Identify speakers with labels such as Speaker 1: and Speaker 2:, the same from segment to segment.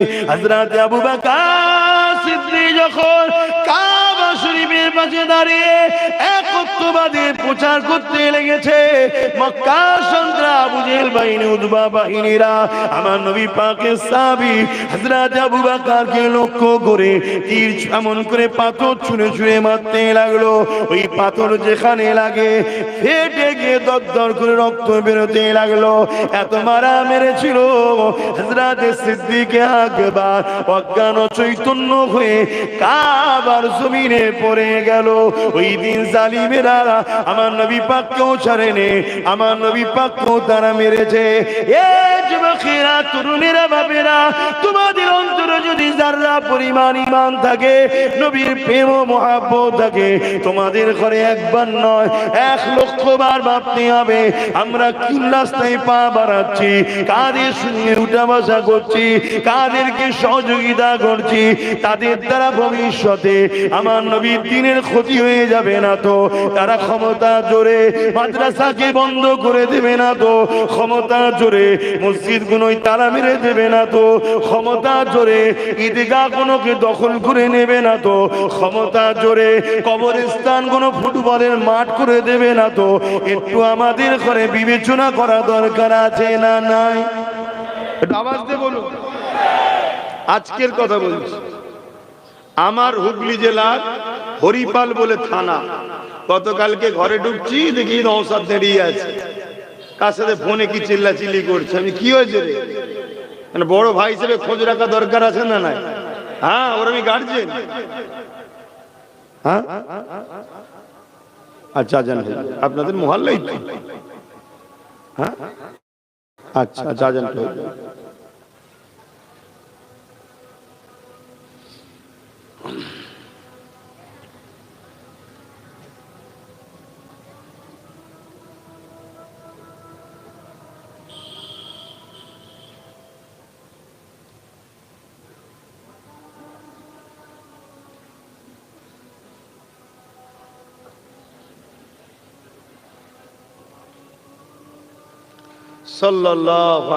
Speaker 1: হযরত আবু বকর সিদ্দিক যখন কাবা শরীফের পাশে দাঁড়িয়ে একত্ববাদী প্রচার করতে লেগেছে। মক্কা সন্ত্রা বাহিনী বাহিনীরা। আমার নবী পাকের সাহাবী হযরত আবু বকরকে লক্ষ্য করে তীর এমন করে পাথর ছুঁড়ে ছুঁড়ে মারতে লাগল। ওই পাথর যেখানে লাগে, ফেটে গিয়ে দরদর করে রক্ত বেরোতে লাগল। এত মারা মেরেছিল হযরত সিদ্দিকে আকবার। অজ্ঞান চৈতন্য হয়ে কাবার জমিনে পড়ে গেল। ওই দিন জালিমেরা আমার নবী পাককেও ছাড়েনি আমার নবী পাককেও তারা মেরেছে। এ যুবকেরা তরুণেরা ভাবেরা তোমাদের পরিমাণ ইমান থাকে, নবীর প্রেম মহাব্বত থাকে। তোমাদের ঘরে একবার নয়, এক লক্ষ বার ভাবতে হবে, আমরা কোন রাস্তায় পা বাড়াচ্ছি, কাদের সঙ্গে উঠা বসা করছি, কাদেরকে সহযোগিতা করছি, তাদের দ্বারা ভবিষ্যতে আমার নবীর দিনের ক্ষতি হয়ে যাবে না তো। তারা ক্ষমতা জোরে মাদ্রাসাকে বন্ধ করে দেবে না তো। ক্ষমতা জোরে মসজিদ গুলোই তারা মেরে দেবে না তো। ক্ষমতা জোরে ঈদগাহ গুলোকে দখল করে নেবে না তো? ক্ষমতা জোরে কবরস্থান কোনো ফুটবলের মাঠ করে দেবে না তো? একটু আমাদের ঘরে বিবেচনা করা দরকার আছে না নাই? বলুন। আজকের কথা বলছি। আমার হুগলি জেলার হরিপাল বলে থানা। গতকালকে ঘরে ঢুকছি, দেখি নৌসাদ দাঁড়িয়ে আছে। কার সাথে ফোনে কি চিল্লা চিল্লি করছে? আমি কি হয়েছে রে? মানে বড় ভাই হিসেবে খোঁজ রাখা দরকার আছে না हाँ, हाँ अच्छा जन अपना दिन मोहल्ला ही हाँ? अच्छा अच्छा जन Thank you.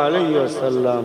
Speaker 1: আলাইহি ওয়াসাল্লাম।